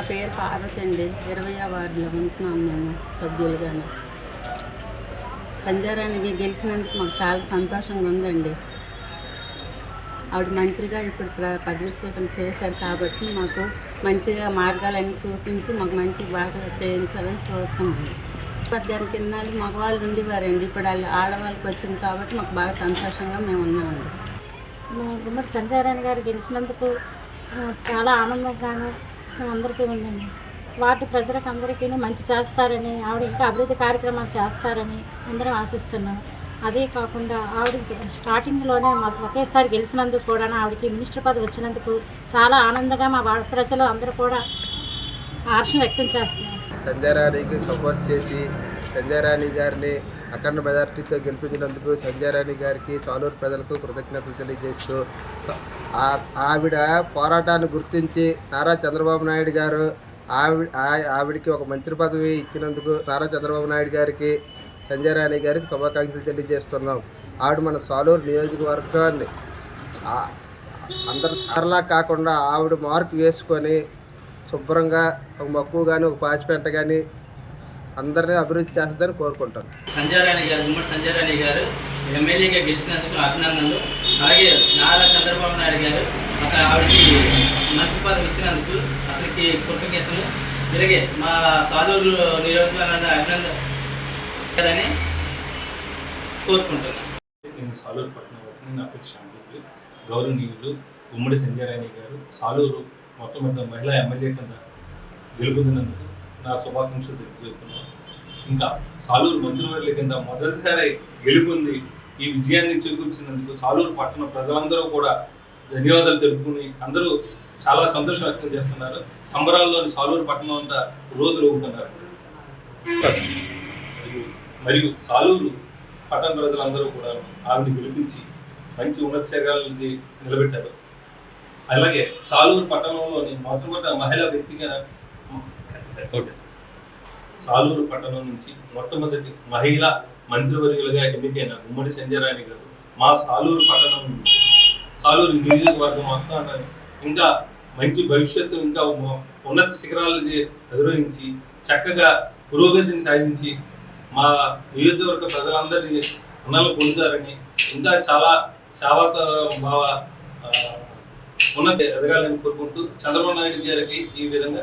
నా పేరు పార్వతి అండి. ఇరవై వార్డులో ఉంటున్నాం మేము సభ్యులుగాను. సంజారానికి గెలిచినందుకు మాకు చాలా సంతోషంగా ఉందండి. ఆవిడ మంత్రిగా ఇప్పుడు ప్ర- పదవి స్వీకరణ చేశారు కాబట్టి మాకు మంచిగా మార్గాలన్నీ చూపించి మాకు మంచి బాగా చేయించాలని చూస్తున్నాం పద్దెనిమిది ఇన్నాళ్ళు మగవాళ్ళు ఉండేవారండి. ఇప్పుడు వాళ్ళు ఆడవాళ్ళకి వచ్చింది కాబట్టి మాకు బాగా సంతోషంగా మేము ఉన్నామండి. మా గుమ్మడి గారు గెలిచినందుకు చాలా ఆనందంగాను అందరికీ ఉందండి వార్డు ప్రజలకు అందరికీ మంచి చేస్తారని ఆవిడ ఇంకా అభివృద్ధి కార్యక్రమాలు చేస్తారని అందరం ఆశిస్తున్నాం. అదే కాకుండా ఆవిడ స్టార్టింగ్లోనే మాకు ఒకేసారి గెలిచినందుకు కూడా ఆవిడకి మినిస్టర్ పదవి వచ్చినందుకు చాలా ఆనందంగా మా వార్డు ప్రజలు అందరూ కూడా హర్షం వ్యక్తం చేస్తున్నారు. సంజయరాణికి సపోర్ట్ చేసి సంజయరాణి గారిని అఖండ మెజార్టీతో గెలిపించినందుకు సంజయరాణి గారికి సాలూరు ప్రజలకు కృతజ్ఞతలు తెలియజేస్తూ ఆవిడ పోరాటాన్ని గుర్తించి నారా చంద్రబాబు నాయుడు గారు ఆవిడ ఆవిడకి ఒక మంత్రి పదవి ఇచ్చినందుకు నారా చంద్రబాబు నాయుడు గారికి సంజయరాణి గారికి శుభాకాంక్షలు తెలియజేస్తున్నాం. ఆవిడ మన సాలూరు నియోజకవర్గాన్ని ఆ- అందరు అరలా కాకుండా ఆవిడ మార్కు వేసుకొని శుభ్రంగా ఒక మక్కువ కానీ ఒక పాచిపెంట కానీ అందరినీ అభివృద్ధి చేస్తుందని కోరుకుంటాను. సంజయరాణి గారు గుమ్మడి సంజయరాణి గారు ఎమ్మెల్యేగా గెలిచినందుకు అభినందనలు. అలాగే నారా చంద్రబాబు నాయుడు గారు ఒక ఆవిడకి మంత్రి పదవి ఇచ్చినందుకు అతనికి కృతజ్ఞతలు. ఇలాగే మా సాలూరు నియోజకవర్గాన్ని అభినందనని కోరుకుంటున్నాను. నేను సాలూరు పట్టణం వాసిని నా పేరు శాంతి గౌరవనీయులు ఉమ్మడి సంజయరాణి గారు సాలూరు మొట్టమొదటి మహిళా ఎమ్మెల్యే కింద గెలుపొందినందుకు నా శుభాకాంక్షలు తెలియజేస్తున్నాను. ఇంకా సాలూరు మంత్రివర్యుల కింద మొదటిసారి గెలుపొంది ఈ విజయాన్ని చేకూర్చినందుకు సాలూరు పట్టణ ప్రజలందరూ కూడా ధన్యవాదాలు తెలుపుకుని అందరూ చాలా సంతోషం వ్యక్తం చేస్తున్నారు. సంబరాల్లోని సాలూరు పట్టణం అంతా రోజులు ఊపుతున్నారు మరియు మరియు సాలూరు పట్టణ ప్రజలందరూ కూడా ఆవిడని గెలిపించి మంచి ఉన్నత శేఖరాలకి నిలబెట్టారు. అలాగే సాలూరు పట్టణంలోని మొట్టమొదటి మహిళా వ్యక్తిగా సాలూరు పట్టణం నుంచి మొట్టమొదటి మహిళా మంత్రివర్యులుగా ఎన్నికైన ఉమ్మడి సంజయరాణి గారు మా సాలూరు పట్టణం నుంచి సాలూరు నియోజకవర్గం మొత్తం ఇంకా మంచి భవిష్యత్తు ఇంకా ఉన్నత శిఖరాలకి అధిరోహించి చక్కగా పురోగతిని సాధించి మా నియోజకవర్గ ప్రజలందరినీ ఉన్నలు పొందుతారని ఇంకా చాలా సేవాత భావ ఉన్నత ఎదగాలని కోరుకుంటూ చంద్రబాబు నాయుడు గారికి ఈ విధంగా